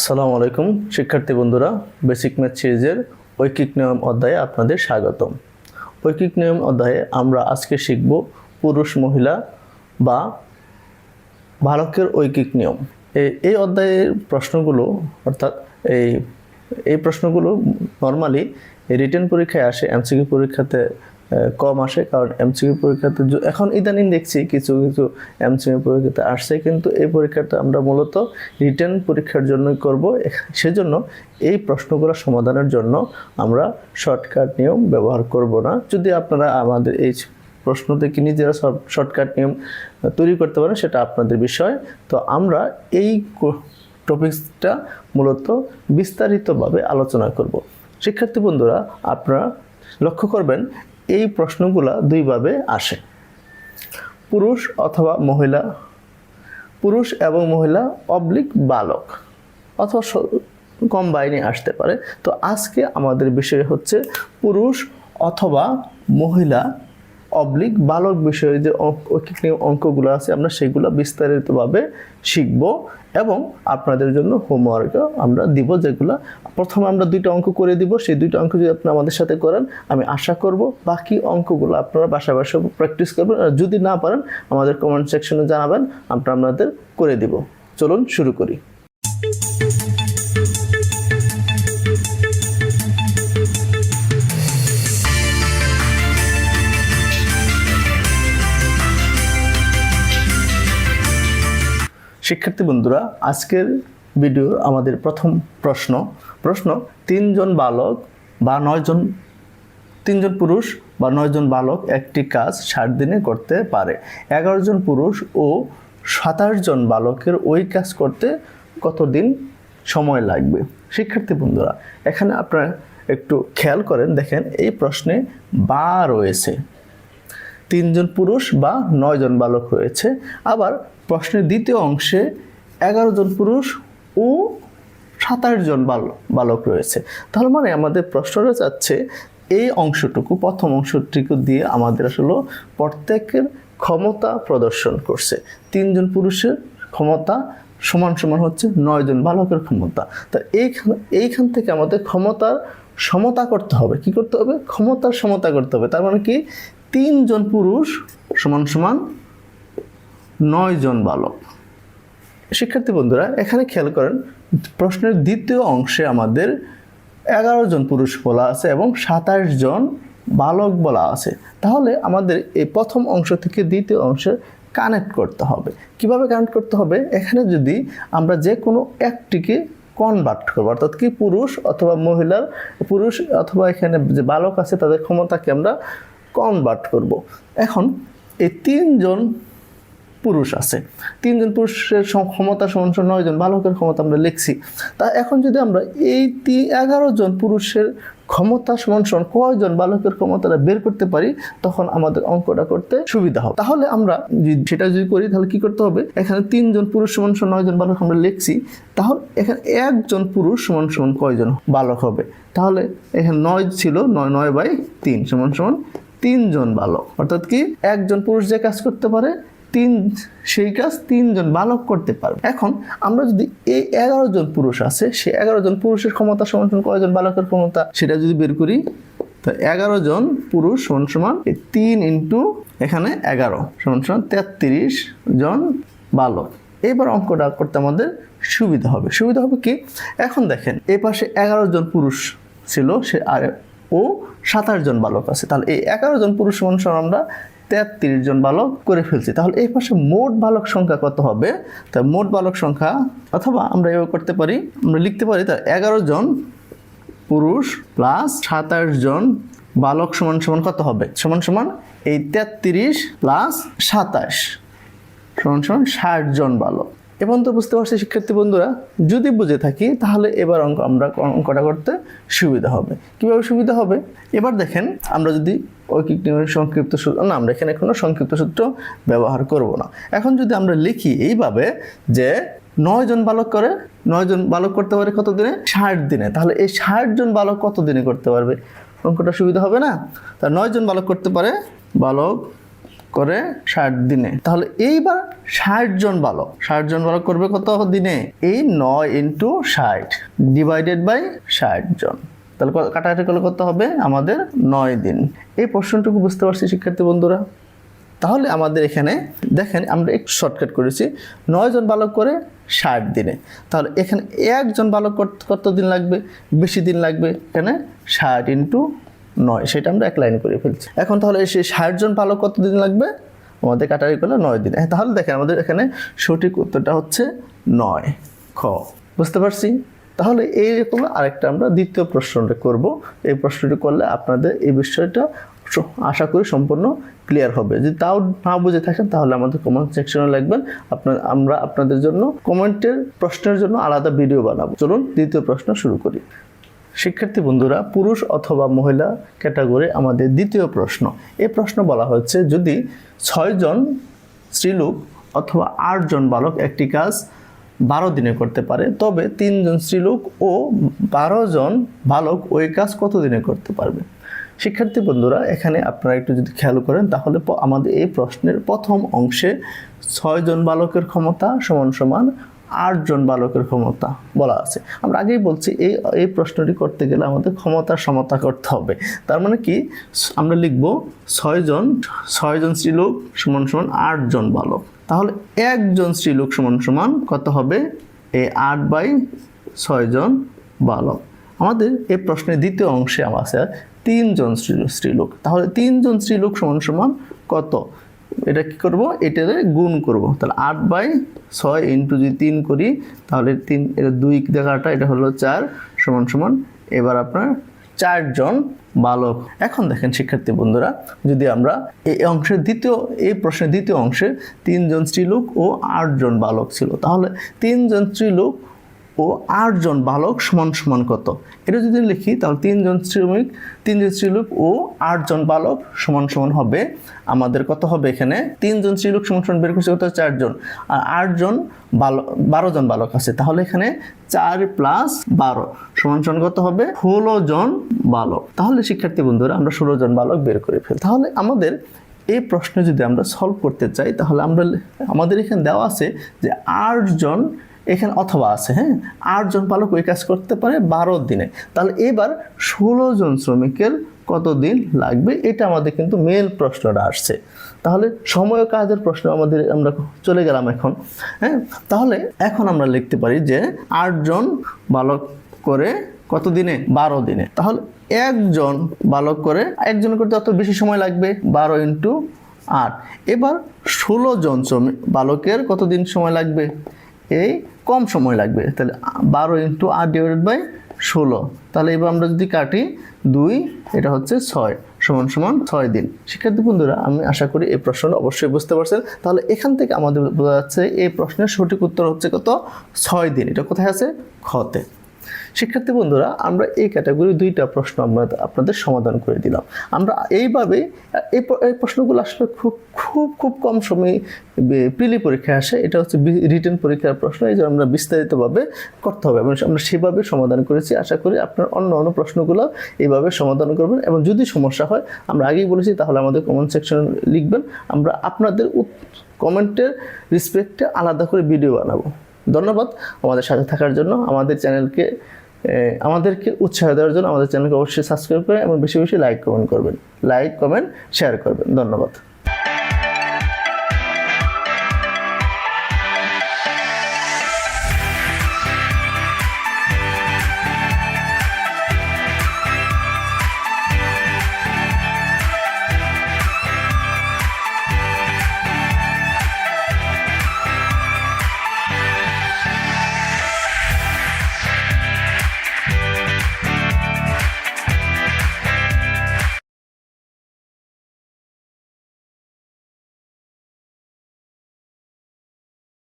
আসসালামু আলাইকুম, শিক্ষার্থী বন্ধুরা বেসিক ম্যাথ সিরিজের ঐকিক নিয়ম অধ্যায়ে আপনাদের স্বাগতম। ঐকিক নিয়ম অধ্যায়ে আমরা আজকে শিখব পুরুষ মহিলা বা বালকের ঐকিক নিয়ম। এই- অধ্যায়ের প্রশ্নগুলো, অর্থাৎ এই এই প্রশ্নগুলো নর্মালি রিটেন পরীক্ষায় আসে এমসিকিউ পরীক্ষাতে কম আসে, কারণ এমসিকিউ পরীক্ষাতে এখন ইদানিং দেখছি কিছু কিছু এমসিকিউ পরীক্ষাতে আসছে, কিন্তু এই পরীক্ষাটা আমরা মূলত রিটেন পরীক্ষার জন্যই করব। সেজন্য এই প্রশ্নগুলো সমাধানের জন্য আমরা শর্টকাট নিয়ম ব্যবহার করব না। যদি আপনারা আমাদের এই প্রশ্ন থেকে নিজেরা শর্টকাট নিয়ম তৈরি করতে পারেন, সেটা আপনাদের বিষয়। তো আমরা এই টপিকসটা মূলত বিস্তারিতভাবে আলোচনা করব। শিক্ষার্থী বন্ধুরা, আপনারা লক্ষ্য করবেন এই প্রশ্নগুলো দুইভাবে আসে। পুরুষ অথবা মহিলা, পুরুষ এবং মহিলা অবলিক বালক অথবা কম্বাইনে আসতে পারে। তো আজকে আমাদের বিষয় হচ্ছে পুরুষ অথবা মহিলা অবলিক বালক বিষয়ে যে ঐকিক অঙ্কগুলো আছে, আমরা সেগুলো বিস্তারিতভাবে শিখব এবং আপনাদের জন্য হোমওয়ার্কও আমরা দিব যেগুলো। প্রথমে আমরা দুইটা অঙ্ক করে দিব, সেই দুইটা অঙ্ক যদি আপনি আমাদের সাথে করেন, আমি আশা করব বাকি অঙ্কগুলো আপনারা বাসা বাসা প্র্যাকটিস করবেন। আর যদি না পারেন, আমাদের কমেন্ট সেকশনে জানাবেন, আমরা আপনাদের করে দিব। চলুন শুরু করি। শিক্ষার্থী বন্ধুরা, আজকের ভিডিওর আমাদের প্রথম প্রশ্ন। প্রশ্ন, তিনজন বালক বা নয়জন, তিনজন পুরুষ বা নয়জন বালক একটি কাজ ষাট দিনে করতে পারে। এগারো জন পুরুষ ও সাতাশ জন বালকের ওই কাজ করতে কতদিন সময় লাগবে? শিক্ষার্থী বন্ধুরা, এখানে আপনারা একটু খেয়াল করেন, দেখেন এই প্রশ্নে বা রয়েছে। তিনজন পুরুষ বা নয়জন বালক রয়েছে। আবার প্রশ্নের দ্বিতীয় অংশে এগারো জন পুরুষ ও সাতাশ জন বালক বালক রয়েছে। তাহলে মানে আমাদের প্রশ্নটা যাচ্ছে, এই অংশটুকু, প্রথম অংশটুকু দিয়ে আমাদের আসলে প্রত্যেকের ক্ষমতা প্রদর্শন করছে। তিনজন পুরুষের ক্ষমতা সমান সমান হচ্ছে নয়জন বালকের ক্ষমতা। তা এইখান এইখান থেকে আমাদের ক্ষমতার সমতা করতে হবে। কি করতে হবে? ক্ষমতার সমতা করতে হবে। তার মানে কি? তিনজন পুরুষ সমান সমান নয় জন বালক। শিক্ষার্থী বন্ধুরা, এখানে খেয়াল করেন, প্রশ্নের দ্বিতীয় অংশে আমাদের এগারো জন পুরুষ বলা আছে এবং সাতাশ জন বালক বলা আছে। তাহলে আমাদের এই প্রথম অংশ থেকে দ্বিতীয় অংশে কানেক্ট করতে হবে। কীভাবে কানেক্ট করতে হবে? এখানে যদি আমরা যে কোনো একটিকে কনভার্ট করব, অর্থাৎ কি পুরুষ অথবা মহিলার পুরুষ অথবা এখানে যে বালক আছে, তাদের ক্ষমতাকে আমরা কনভার্ট করব। এখন এই তিনজন পুরুষ আছে। তিনজন পুরুষের ক্ষমতা সমান সমান নয় জন বালকের ক্ষমতা আমরা লিখছি। তা এখন যদি আমরা এই তি এগারো জন পুরুষের ক্ষমতা সমান সমান কয়জন বালকের ক্ষমতাটা বের করতে পারি, তখন আমাদের অঙ্কটা করতে সুবিধা হবে। তাহলে আমরা সেটা যদি করি, তাহলে কি করতে হবে? এখানে তিনজন পুরুষ সমান সমান নয় জন বালক আমরা লিখছি। তাহলে এখানে একজন পুরুষ সমান সমান কয়জন বালক হবে? তাহলে এখানে নয় ছিল নয় নয় বাই তিন সমান সমান তিনজন বালক অর্থাৎ কি একজন পুরুষ যে কাজ করতে পারে, তিন, সেই কাজ তিনজন বালক করতে পারবে। এখন আমরা যদি এই এগারো জন পুরুষ আছে, সেই এগারো জন পুরুষের ক্ষমতা সমান কয়জন বালকের ক্ষমতা সেটা যদি বের করি, তো এগারো জন পুরুষ সমান সমান তিন ইন্টু এখানে এগারো, সমান সমান তেত্রিশ জন বালক এবার অঙ্কটা করতে আমাদের সুবিধা হবে। সুবিধা হবে কি? এখন দেখেন এই পাশে এগারো জন পুরুষ ছিল, সে আর ও সাতাশ জন বালক আছে। তাহলে এই এগারো জন পুরুষ সমান আমরা তেত্রিশ জন বালক করে ফেলছি। তাহলে এই পাশে মোট বালক সংখ্যা কত হবে? তা মোট বালক সংখ্যা, অথবা আমরা এভাবে করতে পারি, আমরা লিখতে পারি, তা এগারো জন পুরুষ প্লাস সাতাশ জন বালক সমান সমান কত হবে? সমান সমান এই তেত্রিশ প্লাস সাতাশ। সমান সমান ষাট জন বালক। এবং তো বুঝতে পারছি শিক্ষার্থী বন্ধুরা, যদি বুঝে থাকি, তাহলে এবার অঙ্ক আমরা অঙ্কটা করতে সুবিধা হবে। কীভাবে সুবিধা হবে? এবার দেখেন, আমরা যদি ঐকিক নিয়মের সংক্ষিপ্ত সূত্র, না, আমরা এখানে কোনো সংক্ষিপ্ত সূত্র ব্যবহার করব না। এখন যদি আমরা লিখি এইভাবে যে নয় জন বালক করে, নয় জন বালক করতে পারে কত দিনে? ষাট দিনে। তাহলে এই ষাট জন বালক কত দিনে করতে পারবে? অঙ্কটা সুবিধা হবে না? তা নয় জন বালক করতে পারে বালক করে ষাট দিনে। তাহলে এইবার ষাট জন বালক। ষাট জন বালক করবে কত দিনে? এই নয় ইন্টু ষাট ডিভাইডেড বাই ষাট জন। তাহলে কাটাকাটি করলে কত হবে? আমাদের নয় দিন। এই প্রশ্নটুকু বুঝতে পারছি শিক্ষার্থী বন্ধুরা। তাহলে আমাদের এখানে দেখেন, আমরা একটু শর্টকাট করেছি। নয় জন বালক করে ষাট দিনে। তাহলে এখানে একজন বালক কত দিন লাগবে? বেশি দিন লাগবে। এখানে ষাট ইন্টু নয় সেটা আমরা এক লাইন করে ফেলছি। এখন তাহলে সেই ষাট জন বালক কত দিন লাগবে? আমাদের কাটারি করলে নয় দিন। হ্যাঁ, তাহলে দেখেন আমাদের এখানে সঠিক উত্তরটা হচ্ছে নয় খ। বুঝতে পারছি? তাহলে এইরকম আরেকটা আমরা দ্বিতীয় প্রশ্নটা করব। এই প্রশ্নটি করলে আপনাদের এই বিষয়টা আশা করি সম্পূর্ণ ক্লিয়ার হবে। যদি তাও না বুঝে থাকেন তাহলে আমাদের কমেন্ট সেকশনে লিখবেন। আপনার আমরা আপনাদের জন্য কমেন্টের প্রশ্নের জন্য আলাদা ভিডিও বানাবো। চলুন দ্বিতীয় প্রশ্ন শুরু করি। শিক্ষার্থী বন্ধুরা, পুরুষ অথবা মহিলা ক্যাটাগরি আমাদের দ্বিতীয় প্রশ্ন। এ প্রশ্ন বলা হচ্ছে যদি ছয়জন স্ত্রীলোক অথবা আটজন বালক একটি কাজ বারো দিনে করতে পারে, তবে তিনজন স্ত্রীলোক ও বারো জন বালক ওই কাজ কত দিনে করতে পারবে? শিক্ষার্থী বন্ধুরা, এখানে আপনারা একটু যদি খেয়াল করেন, তাহলে আমাদের এই প্রশ্নের প্রথম অংশে ছয়জন বালকের ক্ষমতা সমান সমান আটজন বালকের ক্ষমতা বলা আছে। আমরা আগেই বলছি, এই এই প্রশ্নটি করতে গেলে আমাদের ক্ষমতার সমতা করতে হবে। তার মানে কি? আমরা লিখব ছয়জন ছয়জন স্ত্রীলোক সমান সমান আটজন বালক। তাহলে একজন স্ত্রীলোক সমান সমান কত হবে? এই আট বাই ছয়জন বালক। আমাদের এই প্রশ্নের দ্বিতীয় অংশে আছে তিনজন স্ত্রী, স্ত্রীলোক। তাহলে তিনজন স্ত্রীলোক সমান সমান কত? এটা কি করব? এটারে গুণ করব। তাহলে আট বাই ছয় ইন্টু যদি তিন করি, তাহলে তিন, এটা দুই দেখাটা, এটা হলো চার সমান সমান, এবার আপনার চারজন বালক। এখন দেখেন শিক্ষার্থী বন্ধুরা, যদি আমরা এই অংশের দ্বিতীয়, এই প্রশ্নের দ্বিতীয় অংশে তিনজন স্ত্রীলোক ও আটজন বালক ছিল, তাহলে তিনজন স্ত্রীলোক ও আটজন বালক সমান সমান কত? এটা যদি লিখি, তাহলে তিনজন শ্রমিক, তিনজন স্ত্রীলোক ও আটজন বালক সমান সমান হবে আমাদের কত হবে এখানে? তিনজন স্ত্রীলোক সমান সমান বের করছে কত? চারজন। আর আটজন বালক বারো জন বালক আছে। তাহলে এখানে চার প্লাস বারো সমান সমান কত হবে? ষোলো জন বালক। তাহলে শিক্ষার্থী বন্ধুরা, আমরা ষোলো জন বালক বের করে ফেলি তাহলে আমাদের এই প্রশ্ন যদি আমরা সলভ করতে চাই, তাহলে আমরা আমাদের এখানে দেওয়া আছে যে আটজন এখানে অথবা আছে হ্যাঁ? আটজন পালক ওই কাজ করতে পারে বারো দিনে। তাহলে এবার ষোলো জন শ্রমিকের কত দিন লাগবে? এটা আমাদের কিন্তু মেন প্রশ্নটা আসছে। তাহলে সময় কাজের প্রশ্ন আমাদের, আমরা চলে গেলাম এখন হ্যাঁ? তাহলে এখন আমরা লিখতে পারি যে আটজন বালক করে কত দিনে? বারো দিনে। তাহলে একজন বালক করে একজন করতে অত বেশি সময় লাগবে? বারো ইন্টু আট। এবার ষোলো জন শ্রমিক, বালকের কত দিন সময় লাগবে? এই কম সময় লাগবে। তাহলে বারো ইন্টু আট ডিভাইডেড বাই ষোলো। তাহলে এবার আমরা যদি কাটি দুই, এটা হচ্ছে ছয়, সমান সমান ছয় দিন। শিক্ষার্থী বন্ধুরা, আমি আশা করি এই প্রশ্নটা অবশ্যই বুঝতে পারছেন। তাহলে এখান থেকে আমাদের বোঝা যাচ্ছে এই প্রশ্নের সঠিক উত্তর হচ্ছে কত? ছয় দিন। এটা কোথায় আছে? খতে। শিক্ষার্থী বন্ধুরা, আমরা এই ক্যাটাগরি দুইটা প্রশ্ন আমরা আপনাদের সমাধান করে দিলাম। আমরা এইভাবে এই প্রশ্নগুলো আসলে খুব খুব খুব কম সময়ে প্রিলি পরীক্ষায় আসে। এটা হচ্ছে রিটেন পরীক্ষার প্রশ্ন, এই জন্য আমরা বিস্তারিতভাবে করতে হবে। এবং আমরা সেভাবে সমাধান করেছি। আশা করি আপনার অন্য অন্য প্রশ্নগুলো এইভাবে সমাধান করবেন। এবং যদি সমস্যা হয়, আমরা আগেই বলেছি, তাহলে আমাদের কমেন্ট সেকশনে লিখবেন। আমরা আপনাদের কমেন্টের রেসপেক্টে আলাদা করে ভিডিও বানাবো। ধন্যবাদ আমাদের সাথে থাকার জন্য, আমাদের চ্যানেলকে আমাদেরকে উৎসাহ দেওয়ার জন্য আমাদের চ্যানেলকে অবশ্যই সাবস্ক্রাইব করে এবং বেশি বেশি লাইক কমেন্ট করবেন। লাইক কমেন্ট শেয়ার করবেন। ধন্যবাদ।